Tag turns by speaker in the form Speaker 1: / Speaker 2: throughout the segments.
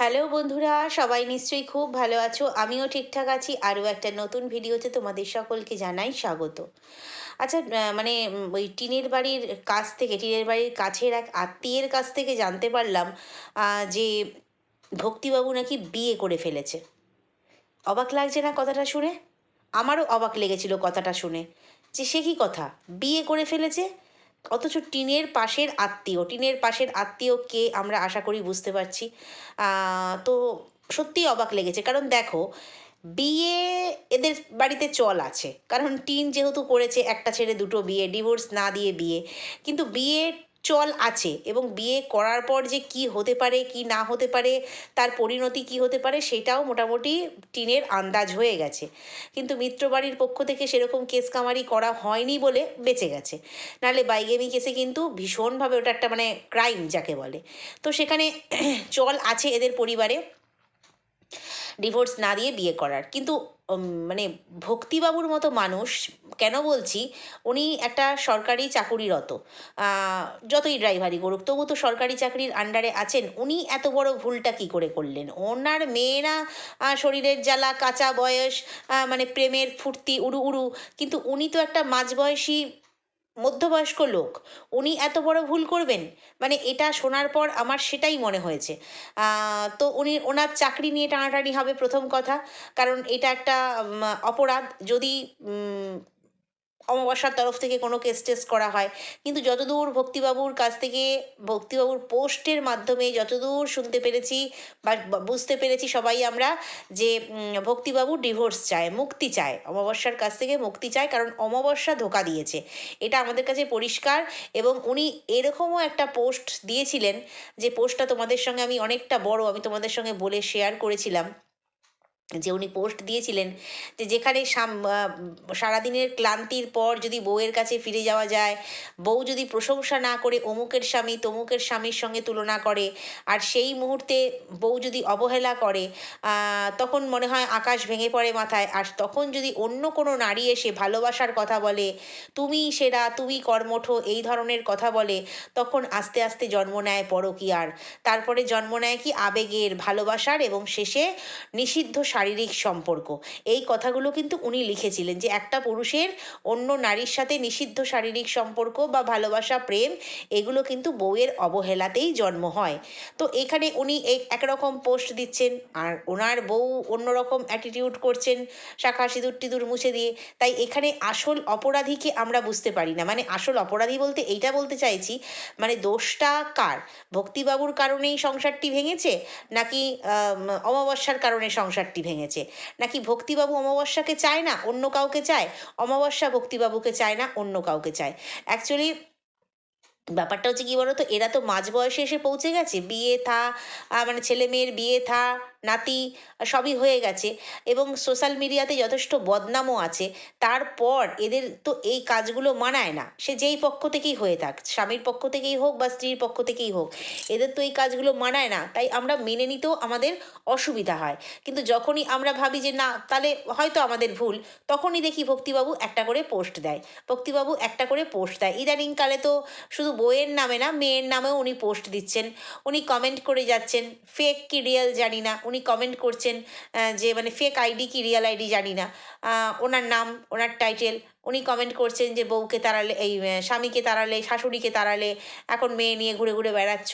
Speaker 1: Hello বন্ধুরা, সবাই নিশ্চয়ই খুব ভালো আছো। আমিও ঠিকঠাক আছি। আরও একটা নতুন ভিডিওতে তোমাদের সকলকে জানাই স্বাগত। আচ্ছা মানে ওই টিনের বাড়ির কাছ থেকে, টিনের বাড়ির কাছের এক আত্মীয়ের কাছ থেকে জানতে পারলাম যে ভক্তিবাবু নাকি বিয়ে করে ফেলেছে। অবাক লাগছে না কথাটা শুনে? আমারও অবাক লেগেছিল কথাটা শুনে। যে সে কি কথা? বিয়ে করে ফেলেছে? অথচ টিনের পাশের আত্মীয়, টিনের পাশের আত্মীয় কে আমরা আশা করি বুঝতে পারছি। তো সত্যিই অবাক লেগেছে। কারণ দেখো, বিয়ে এদের বাড়িতে চল আছে। কারণ টিন যেহেতু করেছে, একটা ছেড়ে দুটো বিয়ে, ডিভোর্স না দিয়ে বিয়ে। কিন্তু বিয়ে চল আছে এবং বিয়ে করার পর যে কি হতে পারে, কি না হতে পারে, তার পরিণতি কি হতে পারে সেটাও মোটামুটি টিনের আন্দাজ হয়ে গেছে। কিন্তু মিত্রবাড়ির পক্ষ থেকে সেরকম কেস কামারি করা হয়নি বলে বেঁচে গেছে। নাহলে বাইগেমি কেসে কিন্তু ভীষণভাবে ওটা একটা মানে ক্রাইম যাকে বলে। তো সেখানে চল আছে এদের পরিবারে। ডিভোর্স না দিয়ে বিয়ে করার। কিন্তু মানে ভক্তিবাবুর মতো মানুষ, কেন বলছি, উনি একটা সরকারি চাকুরিরত। যতই ড্রাইভারি করুক, তবু তো সরকারি চাকরির আন্ডারে আছেন, উনি এত বড় ভুলটা কি করে করলেন? ওনার মেয়েরা শরীরের জ্বালা, কাঁচা বয়স মানে প্রেমের ফুর্তি, উড়ু উড়ু। কিন্তু উনি তো একটা মাঝবয়সী মধ্যবয়স্ক লোক, উনি এত বড় ভুল করবেন? মানে এটা শোনার পর আমার সেটাই মনে হয়েছে। তো উনি, ওনার চাকরি নিয়ে টানাটানি হবে প্রথম কথা। কারণ এটা একটা অপরাধ। যদি অমাবস্যার তরফ থেকে কোনো কেস টেস করা হয়। কিন্তু যতদূর ভক্তিবাবুর কাছ থেকে, ভক্তিবাবুর পোস্টের মাধ্যমে যতদূর শুনতে পেরেছি বা বুঝতে পেরেছি সবাই আমরা যে ভক্তিবাবু ডিভোর্স চায়, মুক্তি চায়, অমাবস্যার কাছ থেকে মুক্তি চায়, কারণ অমাবস্যা ধোকা দিয়েছে। এটা আমাদের কাছে পরিষ্কার এবং উনি এরকমও একটা পোস্ট দিয়েছিলেন যে পোস্টটা তোমাদের সঙ্গে আমি অনেকটা বড়, আমি তোমাদের সঙ্গে বলে শেয়ার করেছিলাম। যে উনি পোস্ট দিয়েছিলেন যে যেখানে সারাদিনের ক্লান্তির পর যদি বউয়ের কাছে ফিরে যাওয়া যায়, বউ যদি প্রশংসা না করে অমুকের স্বামী তমুকের স্বামীর সঙ্গে তুলনা করে, আর সেই মুহূর্তে বউ যদি অবহেলা করে তখন মনে হয় আকাশ ভেঙে পড়ে মাথায়। আর তখন যদি অন্য কোনো নারী এসে ভালোবাসার কথা বলে, তুমি সেরা, তুমি কর্মঠ এই ধরনের কথা বলে, তখন আস্তে আস্তে জন্ম নেয় পরকীয়ার। তারপরে জন্ম নেয় কি? আবেগের, ভালোবাসার এবং শেষে নিষিদ্ধ শারীরিক সম্পর্ক। এই কথাগুলো কিন্তু উনি লিখেছিলেন যে একটা পুরুষের অন্য নারীর সাথে নিষিদ্ধ শারীরিক সম্পর্ক বা ভালোবাসা, প্রেম, এগুলো কিন্তু বউয়ের অবহেলাতেই জন্ম হয়। তো এখানে উনি এক- একরকম পোস্ট দিচ্ছেন আর ওনার বউ অন্যরকম অ্যাটিটিউড করছেন শাখা সিঁদুর টিঁদুর মুছে দিয়ে। তাই এখানে আসল অপরাধীকে আমরা বুঝতে পারি না। মানে আসল অপরাধী বলতে এইটা বলতে চাইছি মানে দোষটা কার? ভক্তিবাবুর কারণেই সংসারটি ভেঙেছে নাকি অমাবস্যার কারণে সংসারটি ভেঙেছে। নাকি ভক্তিবাবু অমাবস্যাকে চায় না, অন্য কাউকে চায়? অমাবস্যা ভক্তিবাবুকে চায় না, অন্য কাউকে চায়। অ্যাকচুয়ালি ব্যাপারটা হচ্ছে কি বলতো, এরা তো মাঝ বয়সে এসে পৌঁছে গেছে। বিয়ে থা মানে ছেলে মেয়ের বিয়ে থা নাতি সবই হয়ে গেছে এবং সোশ্যাল মিডিয়াতে যথেষ্ট বদনামও আছে। তারপর এদের তো এই কাজগুলো মানায় না। সে যেই পক্ষ থেকেই হয়ে থাক, স্বামীর পক্ষ থেকেই হোক বা স্ত্রীর পক্ষ থেকেই হোক, এদের তো এই কাজগুলো মানায় না। তাই আমরা মেনে নিতেও আমাদের অসুবিধা হয়। কিন্তু যখনই আমরা ভাবি যে না, তাহলে হয়তো আমাদের ভুল, তখনই দেখি ভক্তিবাবু একটা করে পোস্ট দেয়। ভক্তিবাবু একটা করে পোস্ট দেয়। ইদানিংকালে তো শুধু বইয়ের নামে না, মেয়ের নামেও উনি পোস্ট দিচ্ছেন। উনি কমেন্ট করে যাচ্ছেন ফেক কি রিয়েল জানি না। উনি কমেন্ট করছেন যে মানে ফেক আইডি কি রিয়েল আইডি জানি না। ওনার নাম, ওনার টাইটেল উনি কমেন্ট করছেন যে বউকে তাড়ালে, এই স্বামীকে তাড়ালে, শাশুড়িকে তাড়ালে, এখন মেয়ে নিয়ে ঘুরে ঘুরে বেড়াচ্ছ।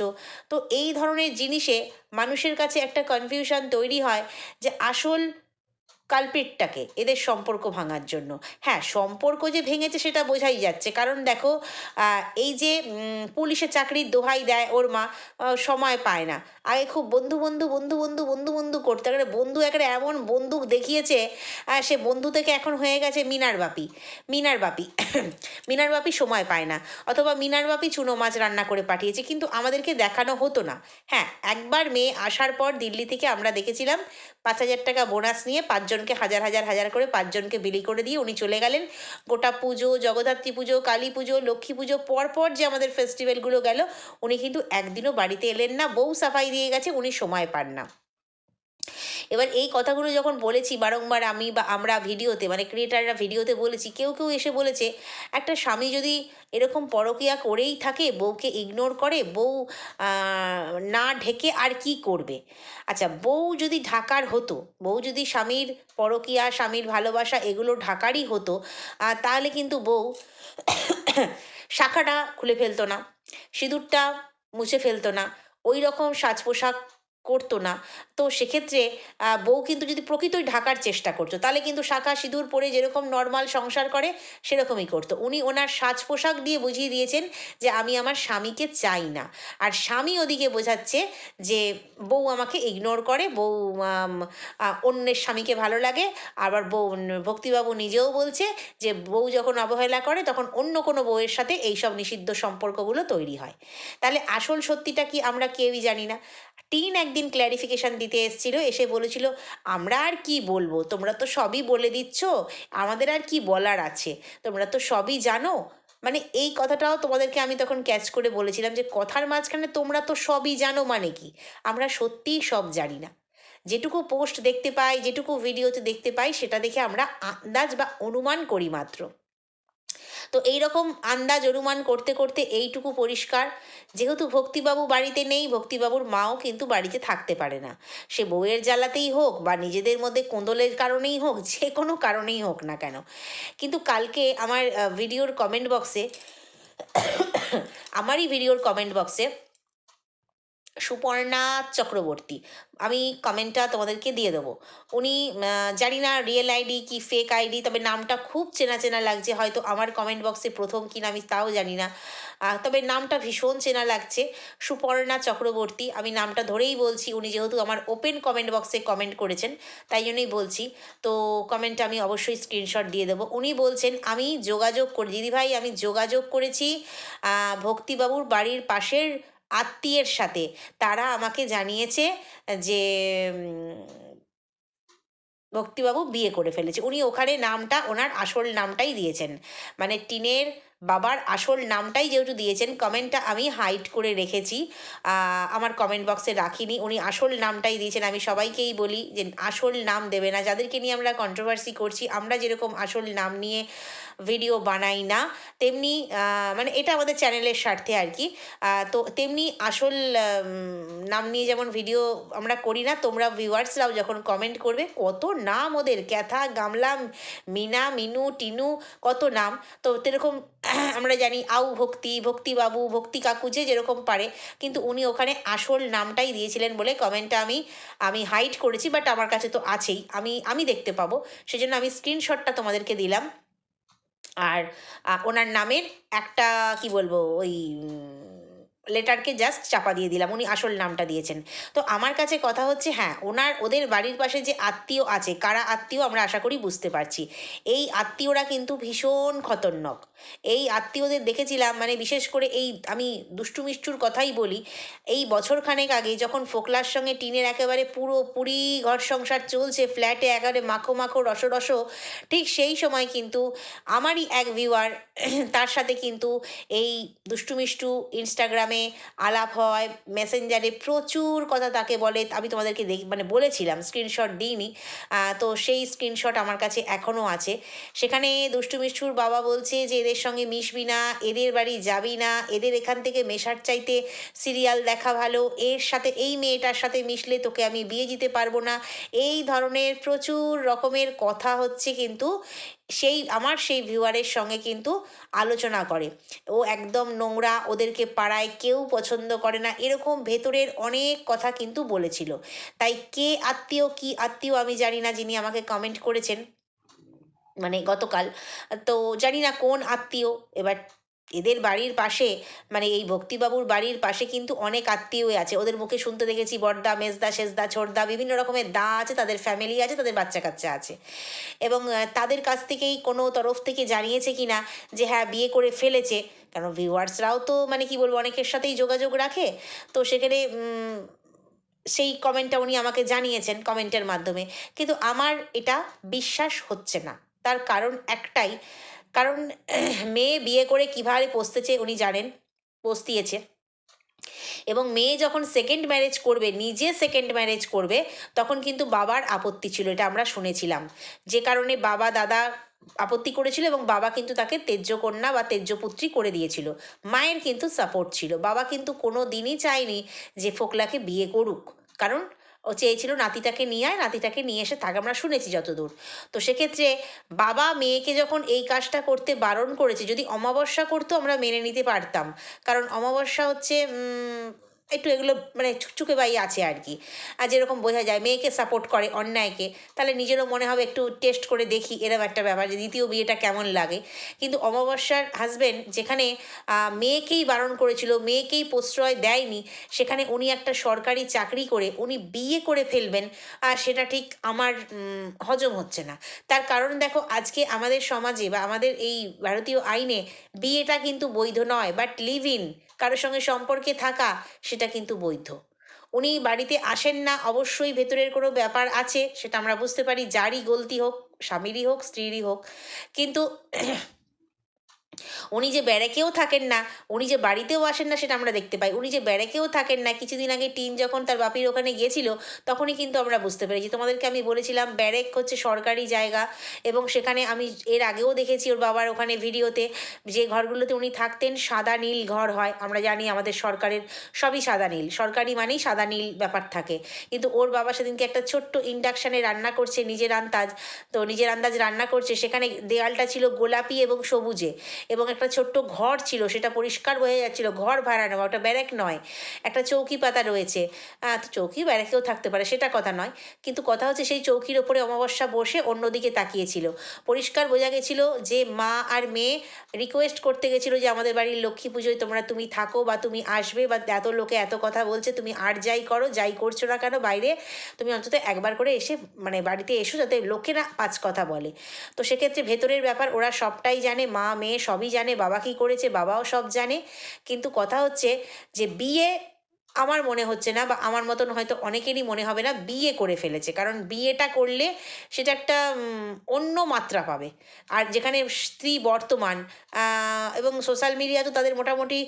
Speaker 1: তো এই ধরনের জিনিসে মানুষের কাছে একটা কনফিউশন তৈরি হয় যে আসল কালপিটটাকে, এদের সম্পর্ক ভাঙার জন্য। হ্যাঁ সম্পর্ক যে ভেঙেছে সেটা বোঝাই যাচ্ছে। কারণ দেখো এই যে পুলিশে চাকরির দোহাই দেয় ওর মা সময় পায় না। আগে খুব বন্ধু বন্ধু বন্ধু বন্ধু বন্ধু বন্ধু করতে। একেবারে বন্ধু একটা এমন বন্দুক দেখিয়েছে সে বন্ধু থেকে এখন হয়ে গেছে মিনার বাপি। মিনার বাপি মিনার বাপি সময় পায় না। অথবা মিনার বাপি চুনো মাছ রান্না করে পাঠিয়েছে, কিন্তু আমাদেরকে দেখানো হতো না। হ্যাঁ একবার মেয়ে আসার পর দিল্লি থেকে আমরা দেখেছিলাম পাঁচ হাজার টাকা বোনাস নিয়ে পাঁচজনকে হাজার হাজার হাজার করে পাঁচজনকে বিলি করে দিয়ে উনি চলে গেলেন। গোটা পুজো, জগদ্ধাত্রী পুজো, কালী পুজো, লক্ষ্মী পুজো পর পর যে আমাদের ফেস্টিভ্যালগুলো গেল, উনি কিন্তু একদিনও বাড়িতে এলেন না। বউ সাফাই দিয়ে গেছে, উনি সময় পান না। এবার এই কথাগুলো যখন বলেছি বারংবার আমি বা আমরা ভিডিওতে মানে ক্রিয়েটাররা ভিডিওতে বলেছি, কেউ কেউ এসে বলেছে, একটা স্বামী যদি এরকম পরকীয়া করেই থাকে, বউকে ইগনোর করে, বউ না ঢেকে আর কি করবে? আচ্ছা বউ যদি ঢাকার হতো, বউ যদি স্বামীর পরকীয়া, স্বামীর ভালোবাসা এগুলো ঢাকারই হতো তাহলে কিন্তু বউ শাখাটা খুলে ফেলতো না, সিঁদুরটা মুছে ফেলতো না, ওই রকম সাজ পোশাক করতো না। তো সেক্ষেত্রে বউ কিন্তু যদি প্রকৃতই ঢাকার চেষ্টা করতো, তাহলে কিন্তু শাখা সিঁদুর পরে যেরকম নর্মাল সংসার করে, সেরকমই করতো। উনি ওনার সাজ পোশাক দিয়ে বুঝিয়ে দিয়েছেন যে, আমি আমার স্বামীকে চাই না। আর স্বামী ওদিকে বোঝাচ্ছে যে, বউ আমাকে ইগনোর করে, বউ অন্যের স্বামীকে ভালো লাগে। আবার বউ, ভক্তিবাবু নিজেও বলছে যে, বউ যখন অবহেলা করে, তখন অন্য কোনো বউয়ের সাথে এইসব নিষিদ্ধ সম্পর্কগুলো তৈরি হয়। তাহলে আসল সত্যিটা কি আমরা কেউই জানি না। টিন একদিন ক্ল্যারিফিকেশন দিতে এসেছিল, এসে বলেছিল, আমরা আর কি বলব? তোমরা তো সবই বলে দিচ্ছ, আমাদের আর কি বলার আছে? তোমরা তো সবই জানো? মানে এই কথাটাও তোমাদেরকে আমি তখন ক্যাচ করে বলেছিলাম যে, কথার মাঝখানে তোমরা তো সবই জানো মানে কি? আমরা সত্যিই সব জানি না। যেটুকু পোস্ট দেখতে পাই, যেটুকু ভিডিওতে দেখতে পাই, সেটা দেখে আমরা আন্দাজ বা অনুমান করি মাত্র। তো এই রকম আন্দাজ অনুমান করতে করতে এইটুকু পরিষ্কার। যেহেতু ভক্তিবাবু বাড়িতে নেই, ভক্তিবাবুর মাও কিন্তু বাড়িতে থাকতে পারে না। সে বউয়ের জ্বালাতেই হোক বা নিজেদের মধ্যে কোঁদলের কারণেই হোক, যে কোনো কারণেই হোক না কেন। কিন্তু কালকে আমার ভিডিওর কমেন্ট বক্সে আমারই ভিডিওর কমেন্ট বক্সে সুপর্ণা চক্রবর্তী। আমি কমেন্টটা তোমাদেরকে দিয়ে দেবো। উনি জানি না রিয়েল আইডি কি ফেক আইডি তবে নামটা খুব চেনা চেনা লাগছে। হয়তো আমার কমেন্ট বক্সে প্রথম কিনা আমি তাও জানি না। তবে নামটা ভীষণ চেনা লাগছে। সুপর্ণা চক্রবর্তী, আমি নামটা ধরেই বলছি, উনি যেহেতু আমার ওপেন কমেন্ট বক্সে কমেন্ট করেছেন, তাই জন্যই বলছি। তো কমেন্টটা আমি অবশ্যই স্ক্রিনশট দিয়ে দেবো। উনি বলছেন, আমি যোগাযোগ করি দিদিভাই, আমি যোগাযোগ করেছি ভক্তিবাবুর বাড়ির পাশের আত্মীয়ের সাথে। তারা আমাকে জানিয়েছে যে ভক্তিবাবু বিয়ে করে ফেলেছে। উনি ওখানে নামটা, ওনার আসল নামটাই দিয়েছেন। মানে টিনের বাবার আসল নামটাই যেহেতু দিয়েছেন কমেন্টটা আমি হাইড করে রেখেছি। আমার কমেন্ট বক্সে রাখিনি। উনি আসল নামটাই দিয়েছেন। আমি সবাইকেই বলি যে, আসল নাম দেবে না। যাদেরকে নিয়ে আমরা কন্ট্রোভার্সি করছি, আমরা যেরকম আসল নাম নিয়ে ভিডিও বানাই না, তেমনি মানে এটা আমাদের চ্যানেলের স্বার্থে আর কি। তো তেমনি আসল নাম নিয়ে যেমন ভিডিও আমরা করি না, তোমরা ভিউয়ার্সরাও যখন কমেন্ট করবে, কত নাম ওদের? ক্যাথা গামলা মিনা, মিনু, টিনু, কত নাম? তো সেরকম আমরা জানি আউ ভক্তি ভক্তি বাবু, ভক্তি কাকু যে যেরকম পারে, কিন্তু উনি ওখানে আসল নামটাই দিয়েছিলেন বলে কমেন্টটা আমি আমি হাইট করেছি বাট আমার কাছে তো আছেই। আমি আমি দেখতে পাবো। সেজন্য আমি স্ক্রিনশটটা তোমাদেরকে দিলাম। আর ওনার নামের একটা, কি বলব, ওই লেটারকে জাস্ট চাপা দিয়ে দিলাম, উনি আসল নামটা দিয়েছেন। তো আমার কাছে কথা হচ্ছে হ্যাঁ ওনার, ওদের বাড়ির পাশে যে আত্মীয় আছে, কারা আত্মীয় আমরা আশা করি বুঝতে পারছি। এই আত্মীয়রা কিন্তু ভীষণ খতরনক। এই আত্মীয়দের দেখেছিলাম মানে বিশেষ করে এই, আমি দুষ্টু মিষ্টুর কথাই বলি, এই বছরখানেক আগে যখন ফোকলার সঙ্গে টিনের একেবারে পুরোপুরি ঘর সংসার চলছে, ফ্ল্যাটে একেবারে মাখো মাখো, রস রস, ঠিক সেই সময় কিন্তু আমারই এক ভিউয়ার তার সাথে কিন্তু এই দুষ্টু মিষ্টু ইনস্টাগ্রামে আলাপ হয় মেসেঞ্জারে প্রচুর কথা তাকে বলে, আমি তোমাদেরকে দেখ মানে বলেছিলাম স্ক্রিনশট দিইনি। তো সেই স্ক্রিনশট আমার কাছে এখনও আছে। সেখানে দুষ্টু মিষ্টুর বাবা বলছে যে, এদের সঙ্গে মিশবি না, এদের বাড়ি যাবি না, এদের এখান থেকে মেশার চাইতে সিরিয়াল দেখা ভালো, এর সাথে, এই মেয়েটার সাথে মিশলে তোকে আমি বিয়ে দিতে পারব না। এই ধরনের প্রচুর রকমের কথা হচ্ছে কিন্তু সেই, আমার সেই ভিউয়ারের সঙ্গে কিন্তু আলোচনা করে। ও একদম নোংরা, ওদেরকে পাড়ায় কেউ পছন্দ করে না, এরকম ভেতরের অনেক কথা কিন্তু বলেছিল। তাই কে আত্মীয়, কি আত্মীয় আমি জানি না, যিনি আমাকে কমেন্ট করেছেন মানে গতকাল। তো জানি না কোন আত্মীয়, এবার এদের বাড়ির পাশে মানে এই ভক্তিবাবুর বাড়ির পাশে কিন্তু অনেক আত্মীয়ই আছে। ওদের মুখে শুনতে দেখেছি বড়দা মেজদা শেষদা ছোটদা, বিভিন্ন রকমের দা আছে, তাদের ফ্যামিলি আছে, তাদের বাচ্চা কাচ্চা আছে। এবং তাদের কাছ থেকেই কোনো তরফ থেকে জানিয়েছে কি না, যে হ্যাঁ বিয়ে করে ফেলেছে। কারণ ভিউয়ার্সরাও তো মানে কি বলব, অনেকের সাথেই যোগাযোগ রাখে। তো সেখানে সেই কমেন্টটা উনি আমাকে জানিয়েছেন কমেন্টের মাধ্যমে। কিন্তু আমার এটা বিশ্বাস হচ্ছে না। তার কারণ একটাই কারণ মেয়ে বিয়ে করে কীভাবে পস্তেছে উনি জানেন পোস্ত দিয়েছে এবং মেয়ে যখন সেকেন্ড ম্যারেজ করবে, নিজে সেকেন্ড ম্যারেজ করবে, তখন কিন্তু বাবার আপত্তি ছিল, এটা আমরা শুনেছিলাম। যে কারণে বাবা, দাদা আপত্তি করেছিল এবং বাবা কিন্তু তাকে তেজ্য কন্যা বা তেজ্য পুত্রী করে দিয়েছিল। মায়ের কিন্তু সাপোর্ট ছিল। বাবা কিন্তু কোনো দিনই চায়নি যে ফোকলাকে বিয়ে করুক। কারণ ও চেয়েছিল নাতিটাকে নিয়ে আয়, নাতিটাকে নিয়ে এসে থাকে, আমরা শুনেছি যতদূর। তো সেক্ষেত্রে বাবা মেয়েকে যখন এই কাজটা করতে বারণ করেছে, যদি অমাবস্যা করতো আমরা মেনে নিতে পারতাম। কারণ অমাবস্যা হচ্ছে একটু এগুলো মানে চুকচুকে বাই আছে আর কি। আর যেরকম বোঝা যায়, মেয়েকে সাপোর্ট করে, অন্যায়কে, তাহলে নিজেরও মনে হবে একটু টেস্ট করে দেখি এরকম একটা ব্যাপার যে দ্বিতীয় বিয়েটা কেমন লাগে। কিন্তু অমাবস্যার হাজবেন্ড যেখানে মেয়েকেই বারণ করেছিল, মেয়েকেই প্রশ্রয় দেয়নি, সেখানে উনি একটা সরকারি চাকরি করে, উনি বিয়ে করে ফেলবেন, আর সেটা ঠিক আমার হজম হচ্ছে না। তার কারণ দেখো, আজকে আমাদের সমাজে বা আমাদের এই ভারতীয় আইনে বিয়েটা কিন্তু বৈধ নয় বাট লিভ ইন কারোর সঙ্গে সম্পর্কে থাকা, সেটা কিন্তু বৈধ। উনি বাড়িতে আসেন না, অবশ্যই ভেতরের কোনো ব্যাপার আছে, সেটা আমরা বুঝতে পারি, যারই গলতি হোক, স্বামীরই হোক, স্ত্রীরই হোক। কিন্তু উনি যে ব্যারেকেও থাকেন না, উনি যে বাড়িতেও আসেন না সেটা আমরা দেখতে পাই। উনি যে ব্যারেকেও থাকেন না, কিছুদিন আগে টিন যখন তার বাপির ওখানে গিয়েছিল, তখনই কিন্তু আমরা বুঝতে পেরেছি। তোমাদেরকে আমি বলেছিলাম, ব্যারেক হচ্ছে সরকারি জায়গা এবং সেখানে আমি এর আগেও দেখেছি ওর বাবার ওখানে ভিডিওতে যে ঘরগুলোতে উনি থাকতেন, সাদা নীল ঘর হয়। আমরা জানি আমাদের সরকারের সবই সাদা নীল। সরকারি মানেই সাদা নীল ব্যাপার থাকে। কিন্তু ওর বাবা সেদিনকে একটা ছোট্ট ইন্ডাকশানে রান্না করছে, নিজের আন্দাজ। তো নিজের আন্দাজ রান্না করছে। সেখানে দেয়ালটা ছিল গোলাপি এবং সবুজে। এবং একটা ছোট্ট ঘর ছিল, সেটা পরিষ্কার বোঝা যাচ্ছিল, ঘর ভাড়া নেওয়া, ওটা ব্যারেক নয়, একটা চৌকি পাতা রয়েছে। তো চৌকি ব্যারেকেও থাকতে পারে, সেটা কথা নয়, কিন্তু কথা হচ্ছে সেই চৌকির ওপরে অমাবস্যা বসে অন্যদিকে তাকিয়েছিল। পরিষ্কার বোঝা গেছিল যে মা আর মেয়ে রিকোয়েস্ট করতে গেছিল যে আমাদের বাড়ির লক্ষ্মী পুজোয় তোমরা তুমি থাকো বা তুমি আসবে বা এত লোকে এত কথা বলছে, তুমি আর যাই করো, যাই করছ না কেন বাইরে, তুমি অন্তত একবার করে এসে মানে বাড়িতে এসো যাতে লোকে না পাঁচ কথা বলে। তো সেক্ষেত্রে ভেতরের ব্যাপার, ওরা সবটাই জানে, মা, মেয়ে সবই জানে, বাবা কী করেছে, বাবাও সব জানে। কিন্তু কথা হচ্ছে যে বিয়ে আমার মনে হচ্ছে না বা আমার মতন হয়তো অনেকেরই মনে হবে না বিয়ে করে ফেলেছে। কারণ বিয়েটা করলে সেটা একটা অন্য মাত্রা পাবে। আর যেখানে স্ত্রী বর্তমান এবং সোশ্যাল মিডিয়া তো তাদের মোটামুটি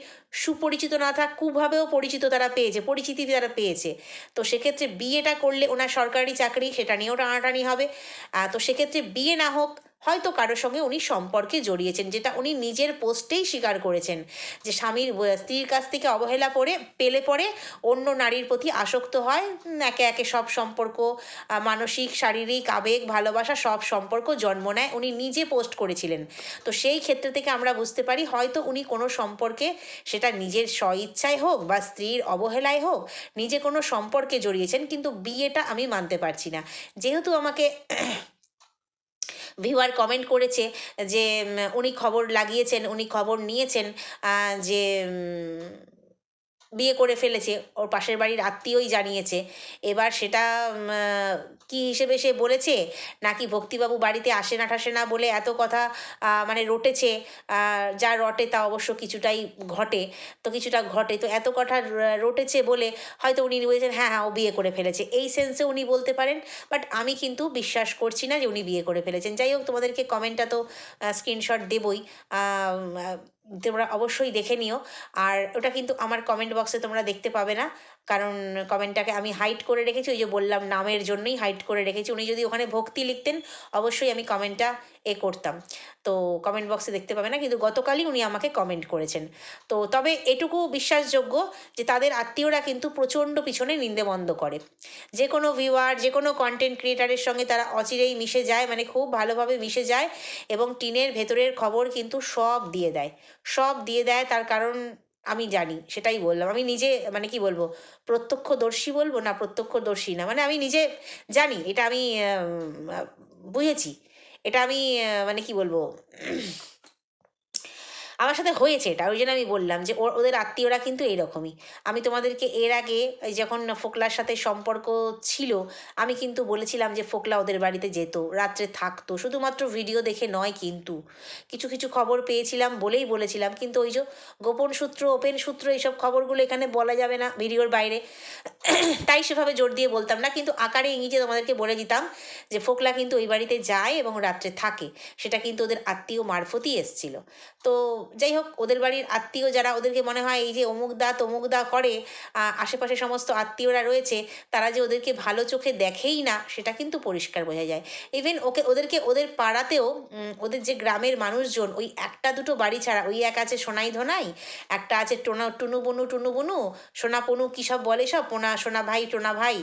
Speaker 1: সুপরিচিত না থাক, কুভাবেও পরিচিত তারা পেয়েছে, পরিচিতি তারা পেয়েছে। তো সেক্ষেত্রে বিয়েটা করলে ওনার সরকারি চাকরি সেটা নিয়েও টানাটানি হবে। তো সেক্ষেত্রে বিয়ে না হোক হয়তো কারও সঙ্গে উনি সম্পর্কে জড়িয়েছেন, যেটা উনি নিজের পোস্টেই স্বীকার করেছেন, যে স্বামীর স্ত্রীর কাছ থেকে অবহেলা পরে পেলে পরে অন্য নারীর প্রতি আসক্ত হয় একে একে সব সম্পর্ক মানসিক, শারীরিক আবেগ, ভালোবাসা সব সম্পর্ক জন্ম নেয়, উনি নিজে পোস্ট করেছিলেন। তো সেই ক্ষেত্রে থেকে আমরা বুঝতে পারি, হয়তো উনি কোনো সম্পর্কে সেটা নিজের স্বইচ্ছায় হোক বা স্ত্রীর অবহেলায় হোক, নিজে কোনো সম্পর্কে জড়িয়েছেন, কিন্তু বিয়েটা আমি মানতে পারছি না। যেহেতু আমাকে ভিউয়ার কমেন্ট করেছে যে উনি খবর লাগিয়েছেন উনি খবর নিয়েছেন যে বিয়ে করে ফেলেছে। ওর পাশের বাড়ির আত্মীয়ই জানিয়েছে। এবার সেটা কি হিসেবে সে বলেছে? নাকি ভক্তিবাবু বাড়িতে আসে না ঠাসে না বলে এত কথা মানে রটেছে? যা রটে তা অবশ্য কিছুটাই ঘটে। তো কিছুটা ঘটে। তো এত কথা রটেছে বলে হয়তো উনি বলেছেন হ্যাঁ হ্যাঁ ও বিয়ে করে ফেলেছে। এই সেন্সে উনি বলতে পারেন, বাট আমি কিন্তু বিশ্বাস করছি না যে উনি বিয়ে করে ফেলেছেন। যাই হোক, তোমাদেরকে কমেন্টটা তো স্ক্রিনশট দেবই। তোমরা অবশ্যই দেখে নিও। আর ওটা কিন্তু আমার কমেন্ট বক্সে তোমরা দেখতে পাবে না। কারণ কমেন্টটাকে আমি হাইড করে রেখেছি, ওই যে বললাম নামের জন্যই হাইড করে রেখেছি। উনি যদি ওখানে ভক্তি লিখতেন, অবশ্যই আমি কমেন্টটা এ করতাম। তো কমেন্ট বক্সে দেখতে পাবে না, কিন্তু গতকালই উনি আমাকে কমেন্ট করেছেন। তো তবে এটুকু বিশ্বাসযোগ্য যে তাদের আত্মীয়রা কিন্তু প্রচণ্ড পিছনে নিন্দে বন্ধ করে। যে কোনো ভিউয়ার যে কোনো কন্টেন্ট ক্রিয়েটারের সঙ্গে তারা অচিরেই মিশে যায় মানে খুব ভালোভাবে মিশে যায় এবং টিনের ভেতরের খবর কিন্তু সব দিয়ে দেয়। সব দিয়ে দেয়, তার কারণ আমি জানি, সেটাই বললাম। আমি নিজে মানে কি বলব, প্রত্যক্ষদর্শী বলব না প্রত্যক্ষদর্শী না মানে আমি নিজে জানি, এটা আমি বুঝেছি। এটা আমি মানে কি বলব আমার সাথে হয়েছে এটা, ওই জন্য আমি বললাম যে ওদের আত্মীয়রা কিন্তু এরকমই। আমি তোমাদেরকে এর আগে যখন ফোকলার সাথে সম্পর্ক ছিল, আমি কিন্তু বলেছিলাম যে ফোকলা ওদের বাড়িতে যেত, রাত্রে থাকতো, শুধুমাত্র ভিডিও দেখে নয় কিন্তু। কিছু কিছু খবর পেয়েছিলাম বলেই বলেছিলাম, কিন্তু ওই যে গোপন সূত্র, ওপেন সূত্র এইসব খবরগুলো এখানে বলা যাবে না ভিডিওর বাইরে। তাই সেভাবে জোর দিয়ে বলতাম না, কিন্তু আকারে ইঙ্গিতে তোমাদেরকে বলে দিতাম যে ফোকলা কিন্তু ওই বাড়িতে যায় এবং রাত্রে থাকে, সেটা কিন্তু ওদের আত্মীয় মারফতই এসছিল। তো যাই হোক, ওদের বাড়ির আত্মীয় যারা ওদেরকে মনে হয় এই যে অমুক দা তমুক দা করে আশেপাশে সমস্ত আত্মীয়রা রয়েছে, তারা যে ওদেরকে ভালো চোখে দেখেই না, সেটা কিন্তু পরিষ্কার বোঝা যায়। ইভেন ওকে, ওদেরকে ওদের পাড়াতেও ওদের যে গ্রামের মানুষজন, ওই একটা দুটো বাড়ি ছাড়া, ওই এক আছে সোনাই ধোনাই, একটা আছে টোনা টুনু বনু টুনু বনু সোনা পনু কী সব বলে সব? পোনা, সোনা ভাই, টোনা ভাই,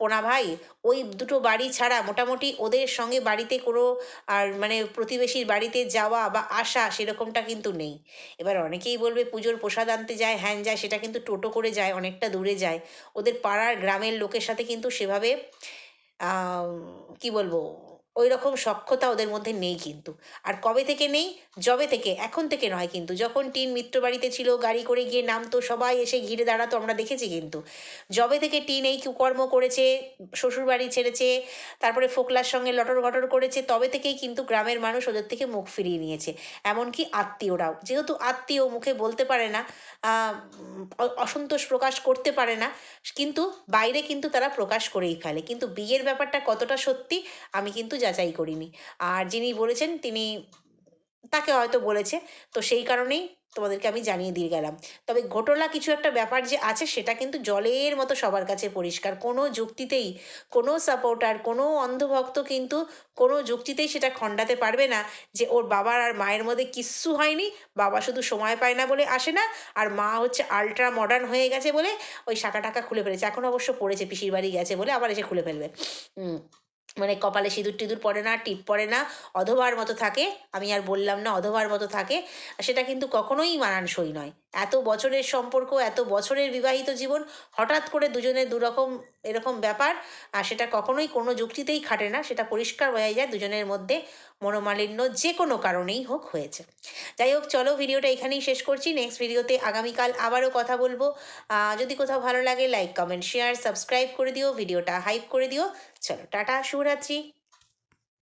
Speaker 1: পোনা ভাই ওই দুটো বাড়ি ছাড়া মোটামুটি ওদের সঙ্গে বাড়িতে কোনো আর মানে প্রতিবেশীর বাড়িতে যাওয়া বা আসা সেরকমটা কিন্তু নেই। এবার অনেকেই বলবে পুজোর প্রসাদ আনতে যায়, হ্যান যায়, সেটা কিন্তু টোটো করে যায়, অনেকটা দূরে যায়। ওদের পাড়ার গ্রামের লোকের সাথে কিন্তু সেভাবে কি বলব ওই রকম সক্ষতা ওদের মধ্যে নেই কিন্তু। আর কবে থেকে নেই? যবে থেকে, এখন থেকে নয় কিন্তু। যখন টিন মিত্র বাড়িতে ছিল, গাড়ি করে গিয়ে নামতো, সবাই এসে ঘিরে দাঁড়াতো, আমরা দেখেছি কিন্তু। যবে থেকে টিন এই কুকর্ম করেছে শ্বশুর বাড়ি ছেড়েছে, তারপরে ফোকলার সঙ্গে লটর ঘটর করেছে, তবে থেকেই কিন্তু গ্রামের মানুষ ওদের থেকে মুখ ফিরিয়ে নিয়েছে। এমনকি আত্মীয়রাও। যেহেতু আত্মীয় মুখে বলতে পারে না অসন্তোষ প্রকাশ করতে পারে না, কিন্তু বাইরে কিন্তু তারা প্রকাশ করেই ফেলে। কিন্তু বিয়ের ব্যাপারটা কতটা সত্যি, আমি কিন্তু যাচাই করিনি। আর যিনি বলেছেন তিনি তাকে হয়তো বলেছে। তো সেই কারণেই তোমাদেরকে আমি জানিয়ে দিয়ে গেলাম। তবে ঘটোলা কিছু একটা ব্যাপার যে আছে সেটা কিন্তু জলের মতো সবার কাছে পরিষ্কার। কোনো যুক্তিতেই, কোনো সাপোর্টার, কোনো অন্ধভক্ত কিন্তু কোনো যুক্তিতেই সেটা খণ্ডাতে পারবে না যে ওর বাবার আর মায়ের মধ্যে কিচ্ছু হয়নি, বাবা শুধু সময় পায় না বলে আসে না, আর মা হচ্ছে আলট্রা মডার্ন হয়ে গেছে বলে ওই শাখা টাকা খুলে ফেলেছে। এখন অবশ্য পড়েছে, পিসির বাড়ি গেছে বলে আবার এসে খুলে ফেলবে। হুম। মানে কপালে সিঁদুর টিঁদুর পড়ে না, টিপ পড়ে না, অধবার মতো থাকে, আমি আর বললাম না অধবার মতো থাকে, সেটা কিন্তু কখনোই মানানসই নয়। এত বছরের সম্পর্ক, এত বছরের বিবাহিত জীবন, হঠাৎ করে দুজনের দুরকম এরকম ব্যাপার, আর সেটা কখনোই কোনো যুক্তিতেই খাটে না, সেটা পরিষ্কার বোঝা যায় দুজনের মধ্যে মনোমালিন্য যে কোনো কারণেই হোক হয়েছে। যাই হোক, চলো ভিডিওটা এখানেই শেষ করছি। নেক্সট ভিডিওতে আগামীকাল আবারও কথা বলব। যদি কোথাও ভালো লাগে লাইক কমেন্ট শেয়ার সাবস্ক্রাইব করে দিও, ভিডিওটা হাইপ করে দিও। চলো, টাটা, শুভরাত্রি।